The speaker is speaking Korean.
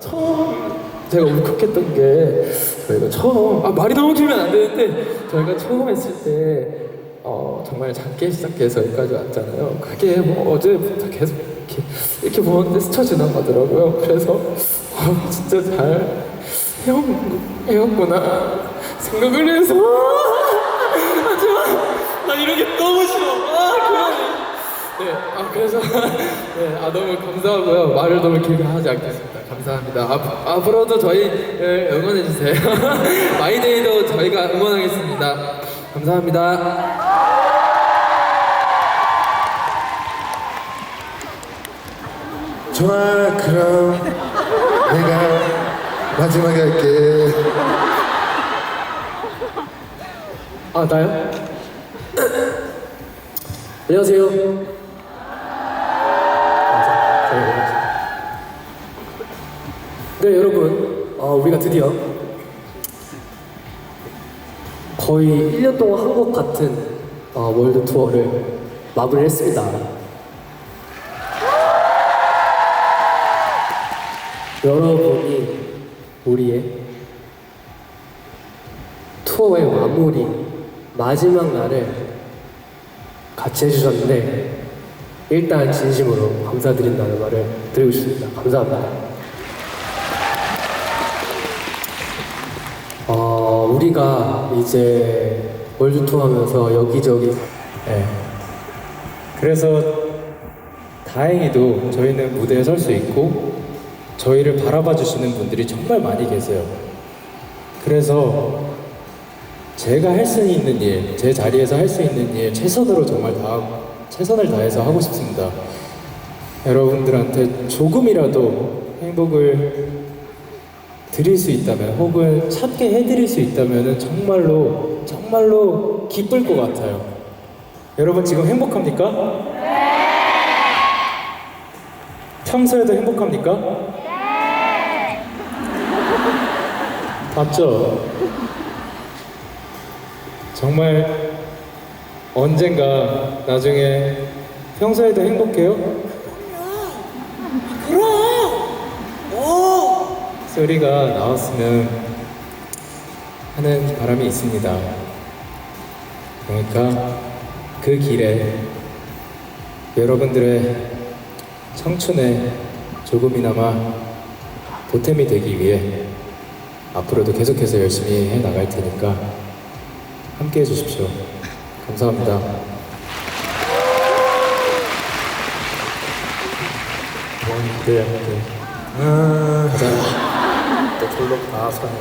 처음 제가 울컥했던 게 저희가 처음 아 말이 너무 길면 안 되는데 저희가 처음 했을 때 어, 정말 작게 시작해서 여기까지 왔잖아요. 그게 뭐 어제부터 계속 이렇게, 이렇게 보는데 스쳐 지나가더라고요. 그래서 아, 진짜 잘 해온, 해왔구나 생각을 해서 하지만 나 이런 게 너무 싫어. 아 그만해. 네, 아 그래서 네, 아 너무 감사하고요. 말을 너무 길게 하지 않겠습니다. 감사합니다. 앞, 앞으로도 저희를 응원해 주세요. 마이데이도 저희가 응원하겠습니다. 감사합니다. 좋아 그럼 내가 마지막에 할게 아 나요? 안녕하세요. 네 여러분, 어, 우리가 드디어 거의 1년 동안 한 것 같은 어, 월드 투어를 마무리했습니다. 여러분이 우리의 투어의 마무리 마지막 날을 같이 해주셨는데 일단 진심으로 감사드린다는 말을 드리고 싶습니다. 감사합니다. 어, 우리가 이제 월드 투어 하면서 여기저기 네. 그래서 다행히도 저희는 무대에 설 수 있고 저희를 바라봐 주시는 분들이 정말 많이 계세요. 그래서 제가 할 수 있는 일, 제 자리에서 할 수 있는 일 최선으로 정말 다 최선을 다해서 하고 싶습니다. 여러분들한테 조금이라도 행복을 드릴 수 있다면 혹은 찾게 해드릴 수 있다면 정말로 정말로 기쁠 것 같아요. 여러분 지금 행복합니까? 네. 평소에도 행복합니까? 네. 맞죠? 정말 언젠가 나중에 평소에도 행복해요? 소리가 나왔으면 하는 바람이 있습니다. 그러니까 그 길에 여러분들의 청춘에 조금이나마 보탬이 되기 위해 앞으로도 계속해서 열심히 해 나갈 테니까 함께 해 주십시오. 감사합니다. 네, 네. 아, 또 돌로 다 손에